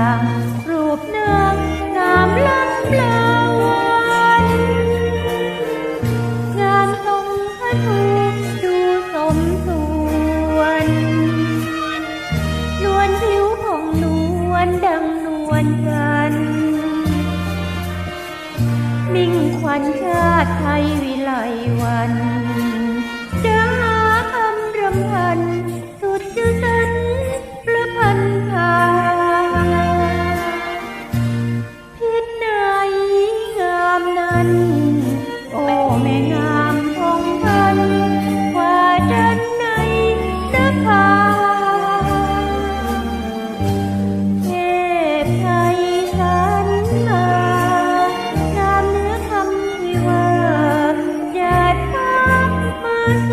ารูปนางงามล้ำลาวันงามรงพระทูดูสมส่วนนวลผิวผ่องนวลดังนวลกันมิ่งขวัญชาติไทยวิไลวัน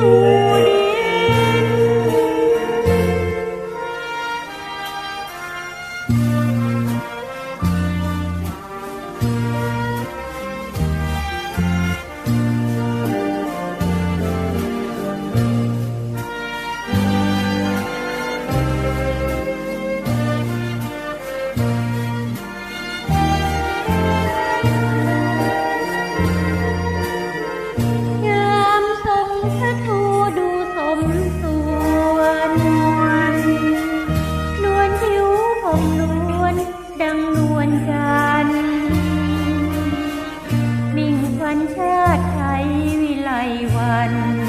五年 วัน